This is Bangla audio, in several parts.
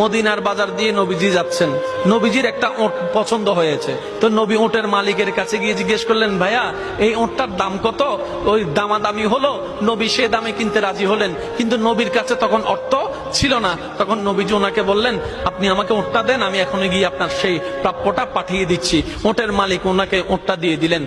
মদিনার বাজার দিয়ে নবীজি যাচ্ছেন। নবীজির একটা ওট পছন্দ হয়েছে। তো নবী ওটের মালিকের কাছে গিয়ে জিজ্ঞেস করলেন, ভাইয়া, এই ওটটার দাম কত? ওই দামাদামি হলো? নবী সে দামে কিনতে রাজি হলেন। কিন্তু নবীর কাছে তখন অর্থ ছিল না। তখন নবীজি ওনাকে বললেন, আপনি আমাকে ওটটা দেন, আমি এখন গিয়ে আপনার সেই প্রাপ্যটা পাঠিয়ে দিচ্ছি। ওটের মালিক ওনাকে ওটটা দিয়ে দিলেন।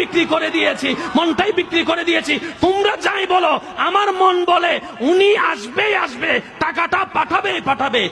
বিক্রি করে দিয়েছি, মনটাই বিক্রি করে দিয়েছি। তোমরা যাই বলো, আমার মন বলে, উনি আসবে আসবে, টাকাটা পাঠাবে পাঠাবে।